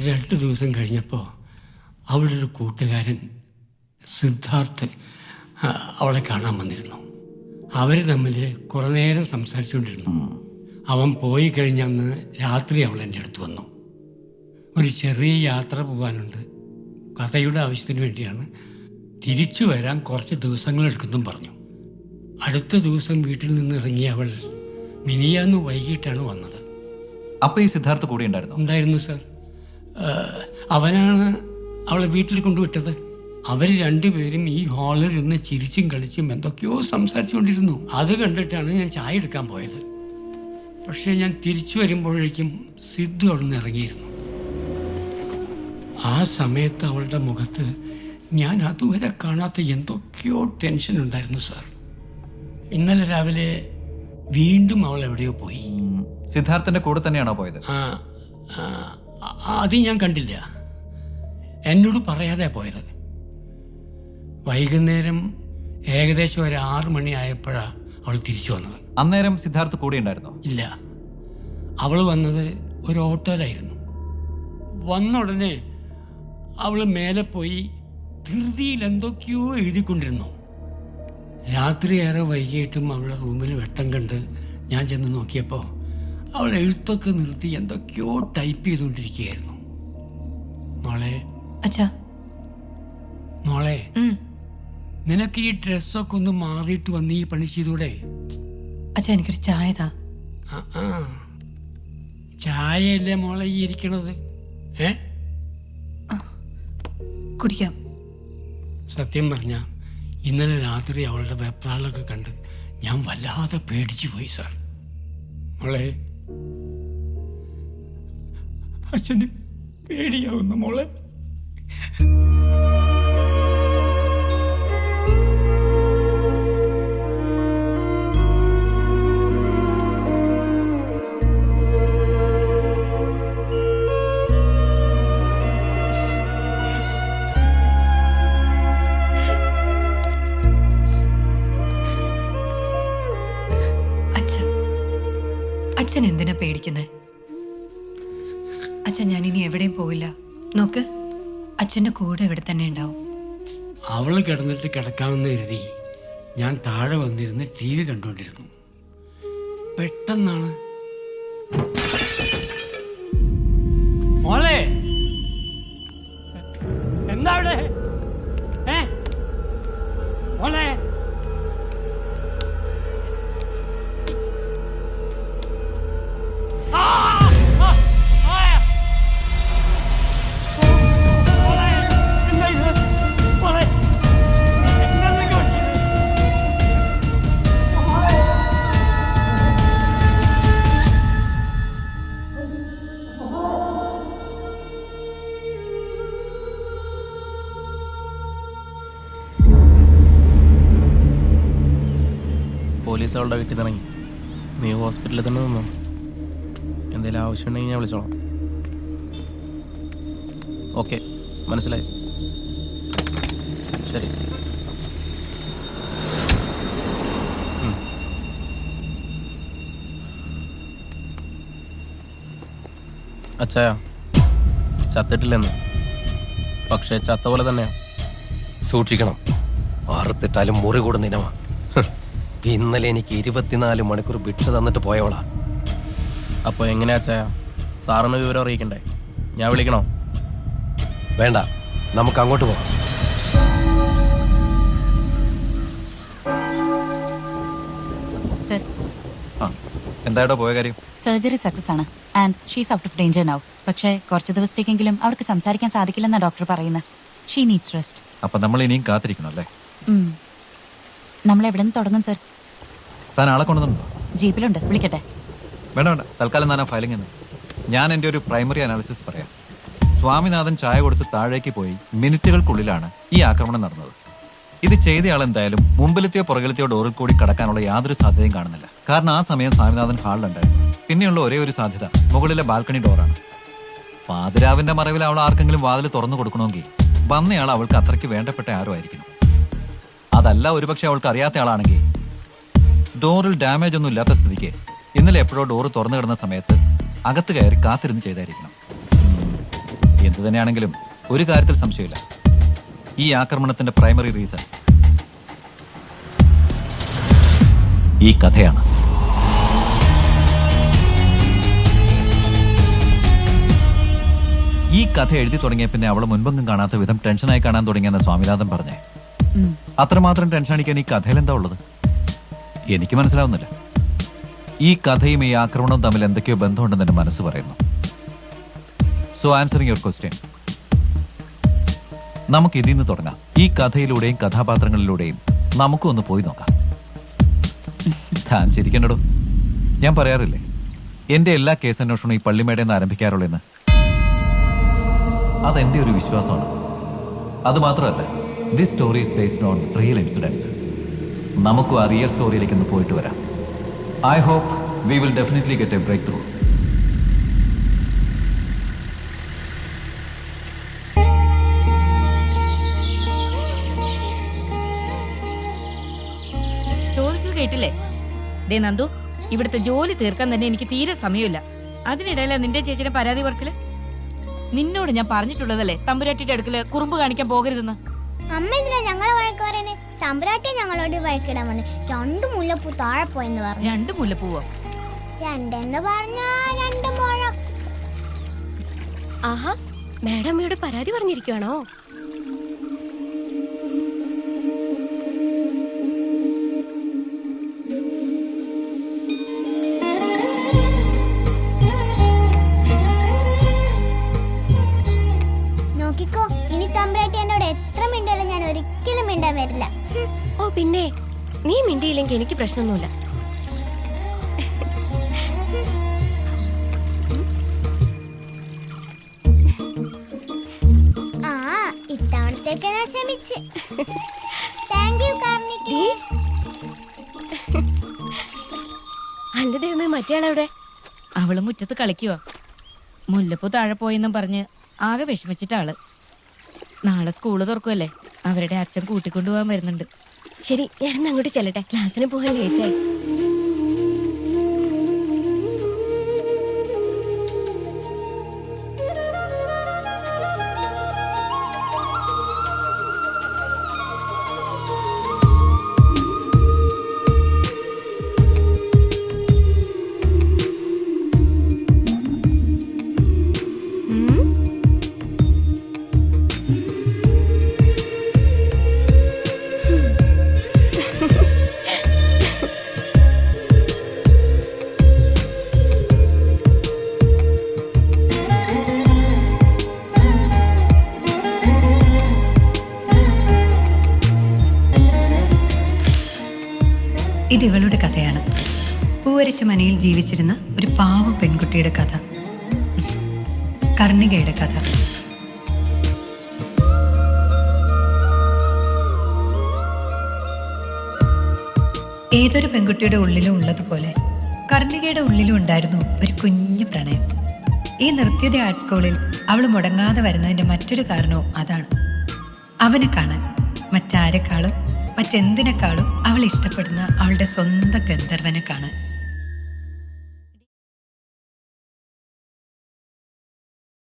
രണ്ട് ദിവസം കഴിഞ്ഞപ്പോൾ അവളുടെ ഒരു കൂട്ടുകാരൻ സിദ്ധാർത്ഥ് അവളെ കാണാൻ വന്നിരുന്നു. അവർ തമ്മിൽ കുറേ നേരം സംസാരിച്ചുകൊണ്ടിരുന്നു. അവൻ പോയി കഴിഞ്ഞന്ന് രാത്രി അവൾ എന്റെ അടുത്ത് വന്നു. ഒരു ചെറിയ യാത്ര പോകാനുണ്ട്. കഥയുടെ ആവശ്യത്തിന് വേണ്ടിയാണ് തിരിച്ചു വരാൻ കുറച്ച് ദിവസങ്ങൾ ദിവസങ്ങളെടുക്കുന്നും പറഞ്ഞു. അടുത്ത ദിവസം വീട്ടിൽ നിന്ന് ഇറങ്ങിയ അവൾ മിനിയാന്ന് വൈകിട്ടാണ് വന്നത്. അപ്പൊ ഈ സിദ്ധാർത്ഥ് കൂടെ ഉണ്ടായിരുന്നു? ഉണ്ടായിരുന്നു സാർ. അവനാണ് അവളെ വീട്ടിൽ കൊണ്ടുവിട്ടത്. അവർ രണ്ടുപേരും ഈ ഹാളിൽ ഇരുന്ന് ചിരിച്ചും കളിച്ചും എന്തൊക്കെയോ സംസാരിച്ചുകൊണ്ടിരുന്നു. അത് കണ്ടിട്ടാണ് ഞാൻ ചായ എടുക്കാൻ പോയത്. പക്ഷേ ഞാൻ തിരിച്ചു വരുമ്പോഴേക്കും സിദ്ധു അവിടെ നിന്ന് ഇറങ്ങിയിരുന്നു. ആ സമയത്ത് അവളുടെ മുഖത്ത് ഞാൻ അതുവരെ കാണാത്ത എന്തൊക്കെയോ ടെൻഷൻ ഉണ്ടായിരുന്നു സാർ ഇന്നലെ രാവിലെ വീണ്ടും അവൾ എവിടെയോ പോയി. സിദ്ധാർത്ഥന്റെ കൂടെ തന്നെയാണോ പോയത്? ആ, അത് ഞാൻ കണ്ടില്ല. എന്നോട് പറയാതെ പോയത്. വൈകുന്നേരം ഏകദേശം ഒരു ആറ് മണി ആയപ്പോഴാണ് അവൾ തിരിച്ചു വന്നത്. അന്നേരം സിദ്ധാർത്ഥ് കൂടെ ഉണ്ടായിരുന്നോ? ഇല്ല. അവൾ വന്നത് ഒരു ഓട്ടോയിലായിരുന്നു വന്ന ഉടനെ അവൾ മേലെ പോയി ധൃതിയിൽ എന്തൊക്കെയോ എഴുതിക്കൊണ്ടിരുന്നു. രാത്രി ഏറെ വൈകിട്ടും അവളുടെ റൂമിൽ വെട്ടം കണ്ട് ഞാൻ ചെന്ന് നോക്കിയപ്പോൾ അവൾ എഴുത്തൊക്കെ നിർത്തി എന്തൊക്കെയോ ടൈപ്പ് ചെയ്തുകൊണ്ടിരിക്കുകയായിരുന്നു മോളെ. അച്ഛാ. മോളെ. നിനക്ക് ഈ ഡ്രസ്സൊക്കെ ഒന്ന് മാറിയിട്ട് വന്ന് ഈ പണി ചെയ്തൂടെ? അച്ഛാ എനിക്കൊരു ചായ താ. ചായയല്ലേ മോളെ ഈ ഇരിക്കണത്? ഏ? കുടിക്കാം. സത്യം പറഞ്ഞ ഇന്നലെ രാത്രി അവളുടെ വെപ്രാളൊക്കെ കണ്ട് ഞാൻ വല്ലാതെ പേടിച്ചു പോയി സാർ. മോളെ അച്ഛന് പേടിയാവുന്ന മോളെ. അച്ഛൻ എന്തിനാ പേടിക്കുന്നത് അച്ഛൻ ഞാൻ ഇനി എവിടെയും പോവില്ല. നോക്ക് അച്ഛന്റെ കൂടെ ഇവിടെ തന്നെ ഉണ്ടാവും. അവൾ കിടന്നിട്ട് കിടക്കാമെന്ന് കരുതി ഞാൻ താഴെ വന്നിരുന്ന് ടി വി കണ്ടുകൊണ്ടിരുന്നു. പെട്ടെന്നാണ് പോലീസ് അവളുടെ വീട്ടിൽ ഇറങ്ങി നീ ഹോസ്പിറ്റലിൽ തന്നെ നിന്നു? എന്തെങ്കിലും ആവശ്യമുണ്ടെങ്കിൽ ഞാൻ വിളിച്ചോളാം. ഓക്കെ മനസ്സിലായി. ശരി. അച്ഛായ ചത്തിട്ടില്ലെന്ന്. പക്ഷേ ചത്ത പോലെ തന്നെയാ. സൂക്ഷിക്കണം. അറുത്തിട്ടാലും മുറി കൂടുന്ന ഇനമാ. ഹ്. ഇന്നലെ എനിക്ക് ഇരുപത്തിനാല് മണിക്കൂർ ഭിക്ഷ തന്നിട്ട് പോയവളാ. അപ്പോൾ എങ്ങനെയാ ചായ സാറിന് വിവരം അറിയിക്കണ്ടേ? ഞാൻ വിളിക്കണോ? വേണ്ട നമുക്ക് അങ്ങോട്ട് പോകാം. സർ. ആ എന്തായിട്ടോ പോയ കാര്യം? സർജറി സക്സസ് ആണ്. And she's out of danger now പക്ഷേ കുറച്ച് ദിവസത്തേക്കെങ്കിലും അവർക്ക് സംസാരിക്കാൻ സാധിക്കില്ലെന്നാണ് ഡോക്ടർ പറയുന്നത് ഷീ നീഡ്സ് റെസ്റ്റ് അപ്പൊ നമ്മൾ ഇനിയും കാത്തിരിക്കണം അല്ലേ? നമ്മൾ എവിടെ നിന്ന് തുടങ്ങും സർ താൻ ആളെ കൊണ്ടുവന്നുണ്ടോ ജീപ്പിലുണ്ട്. വിളിക്കട്ടെ. വേണ്ട വേണ്ട. തൽക്കാലം താൻ ആ ഫയലിംഗ് എന്ന് ഞാൻ എന്റെ ഒരു പ്രൈമറി അനാലിസിസ് പറയാം. സ്വാമിനാഥൻ ചായ കൊടുത്ത് താഴേക്ക് പോയി മിനിറ്റുകൾക്കുള്ളിലാണ് ഈ ആക്രമണം നടന്നത്. ഇത് ചെയ്തയാൾ എന്തായാലും മുമ്പിലെത്തിയോ പുറകിലെത്തിയോ ഡോറിൽ കൂടി കടക്കാനുള്ള യാതൊരു സാധ്യതയും കാണുന്നില്ല. കാരണം ആ സമയം സ്വാമിനാഥൻ ഹാളിലുണ്ടായിരുന്നു പിന്നെയുള്ള ഒരേ ഒരു സാധ്യത മുകളിലെ ബാൽക്കണി ഡോറാണ് പാതിരാവിന്റെ മറവിൽ അവൾ ആർക്കെങ്കിലും വാതിൽ തുറന്നു കൊടുക്കണമെങ്കിൽ വന്നയാൾ അവൾക്ക് അത്രയ്ക്ക് വേണ്ടപ്പെട്ട ആരും ആയിരിക്കണം. അതല്ല ഒരുപക്ഷെ അവൾക്ക് അറിയാത്ത ആളാണെങ്കിൽ. ഡോറിൽ ഡാമേജ് ഒന്നും ഇല്ലാത്ത സ്ഥിതിക്ക് ഇന്നലെ എപ്പോഴോ ഡോറ് തുറന്നു കിടന്ന സമയത്ത് അകത്ത് കയറി കാത്തിരുന്ന് ചെയ്തായിരിക്കണം. എന്തു തന്നെയാണെങ്കിലും ഒരു കാര്യത്തിൽ സംശയമില്ല. ഈ ആക്രമണത്തിന്റെ പ്രൈമറി റീസൺ ഈ കഥയാണ്. ഈ കഥ എഴുതി തുടങ്ങിയ പിന്നെ അവളെ മുൻപെങ്കും കാണാത്ത വിധം ടെൻഷനായി കാണാൻ തുടങ്ങിയെന്ന് സ്വാമിനാഥൻ പറഞ്ഞേ. അത്രമാത്രം ടെൻഷൻ അടിക്കാൻ ഈ കഥയിൽ എന്താ ഉള്ളത്? എനിക്ക് മനസ്സിലാവുന്നില്ല. ഈ കഥയും ഈ ആക്രമണവും തമ്മിൽ എന്തൊക്കെയോ ബന്ധമുണ്ടെന്ന് എന്റെ മനസ്സ് പറയുന്നു. സോ ആൻസറിങ് യുവർ ക്വസ്റ്റ്യൻ നമുക്ക് ഇതിൽ നിന്ന് തുടങ്ങാം. ഈ കഥയിലൂടെയും കഥാപാത്രങ്ങളിലൂടെയും നമുക്കും ഒന്ന് പോയി നോക്കാം. താൻ ചിരിക്കണ്ടടോ? ഞാൻ പറയാറില്ലേ? എന്റെ എല്ലാ കേസ് അന്വേഷണവും ഈ പള്ളിമേടയിൽ നിന്ന് ആരംഭിക്കാറുള്ളൂ എന്ന്. അതെന്റെ ഒരു വിശ്വാസമാണ്. അത് മാത്രമല്ല this story is based on real incidents നമുക്കും ആ റിയൽ സ്റ്റോറിയിലേക്ക് ഒന്ന് പോയിട്ട് വരാം. I hope we will definitely get a breakthrough ചോദിച്ചത് ദേ നന്ദു ഇവിടുത്തെ ജോലി തീർക്കാൻ തന്നെ എനിക്ക് തീരെ സമയമില്ല. അതിനിടയില നിന്റെ ചേച്ചിയുടെ പരാതി പറച്ചിൽ? നിന്നോട് ഞാൻ പറഞ്ഞിട്ടുള്ളതല്ലേ തമ്പുരാട്ടിയുടെ അടുക്കൽ കുറുമ്പ് കാണിക്കാൻ പോകരുതെന്ന്? അമ്മ എന്തിനാ ഞങ്ങളെ വഴക്ക് പറയുന്നത് തമ്പുരാട്ടി ഞങ്ങളോട് വഴക്കിടാൻ വന്ന്. രണ്ട് മുല്ലപ്പൂ താഴെ പോയെന്ന് പറഞ്ഞു. രണ്ട് മുല്ലപ്പൂവോ? രണ്ടെന്ന് പറഞ്ഞാ രണ്ട് മുഴം. ആഹാ മാഡം അമ്മയോട് പരാതി പറഞ്ഞിരിക്കുവാണോ? വരില്ല. ഓ പിന്നെ നീ മിണ്ടിയില്ലെങ്കിൽ എനിക്ക് പ്രശ്നമൊന്നുമില്ല. ആ ഇത്തവണത്തേക്ക് ഞാൻ ക്ഷമിച്ച്. താങ്ക് യു കാർണിക്ക് അല്ല ദൈവമേ മറ്റേ അവൾ മുറ്റത്ത് കളിക്കുവോ. മുല്ലപ്പൂ താഴെ പോയെന്നും പറഞ്ഞ് ആകെ വിഷമിച്ചിട്ടാൾ. നാളെ സ്കൂൾ തുറക്കുമല്ലേ അവരുടെ അച്ഛൻ കൂട്ടിക്കൊണ്ടുപോകാൻ വരുന്നുണ്ട്. ശരി ഞാൻ അങ്ങോട്ട് ചെല്ലട്ടെ. ക്ലാസ്സിന് പോകാൻ ലേറ്റായി ഇത് ഇവളുടെ കഥയാണ്. പൂവരച്ച മനയിൽ ജീവിച്ചിരുന്ന ഒരു പാവ പെൺകുട്ടിയുടെ കഥ. കർണികയുടെ കഥ. ഏതൊരു പെൺകുട്ടിയുടെ ഉള്ളിലും ഉള്ളതുപോലെ കർണികയുടെ ഉള്ളിലും ഉണ്ടായിരുന്നു ഒരു കുഞ്ഞു പ്രണയം. ഈ നൃത്യത ആർട്സ് സ്കൂളിൽ അവൾ മുടങ്ങാതെ വരുന്നതിന്റെ മറ്റൊരു കാരണവും അതാണ്. അവനെ കാണാൻ മറ്റാരെക്കാളും മറ്റെന്തിനേക്കാളും അവൾ ഇഷ്ടപ്പെടുന്ന അവളുടെ സ്വന്തം ഗന്ധർവനെ കാണാൻ.